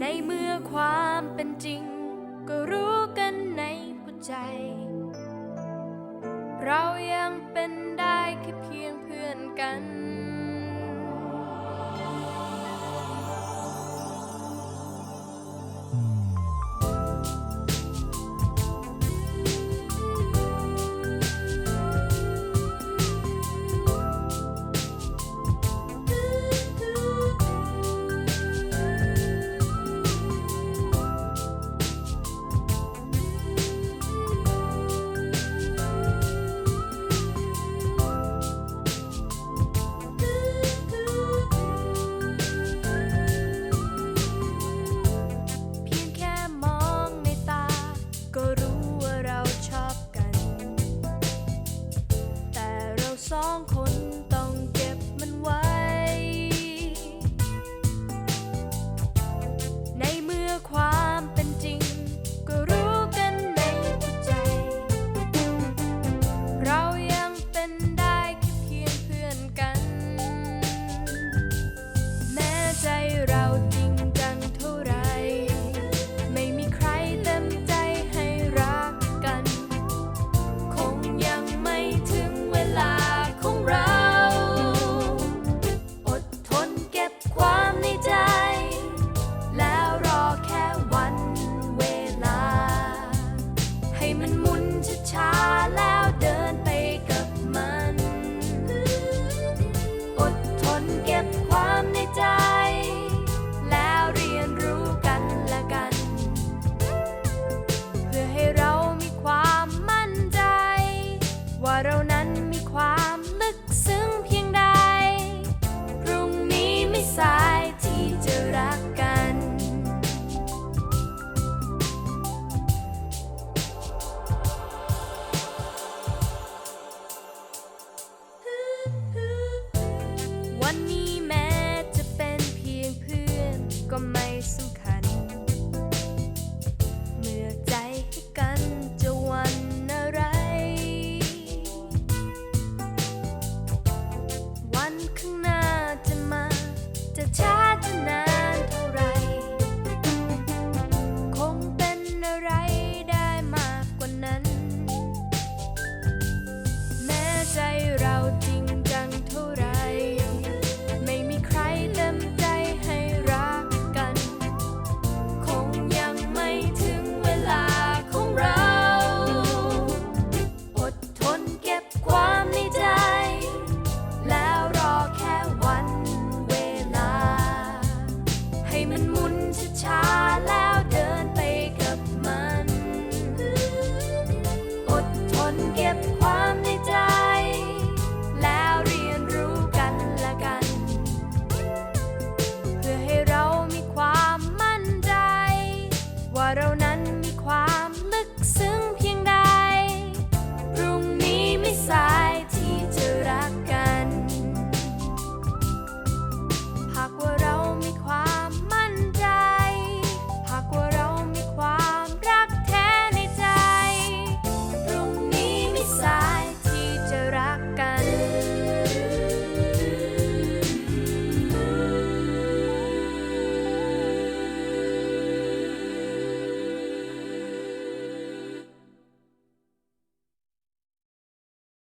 ในเมื่อความเป็นจริง ก็รู้กันในหัวใจ เรายังเป็นได้แค่เพียงเพื่อนกัน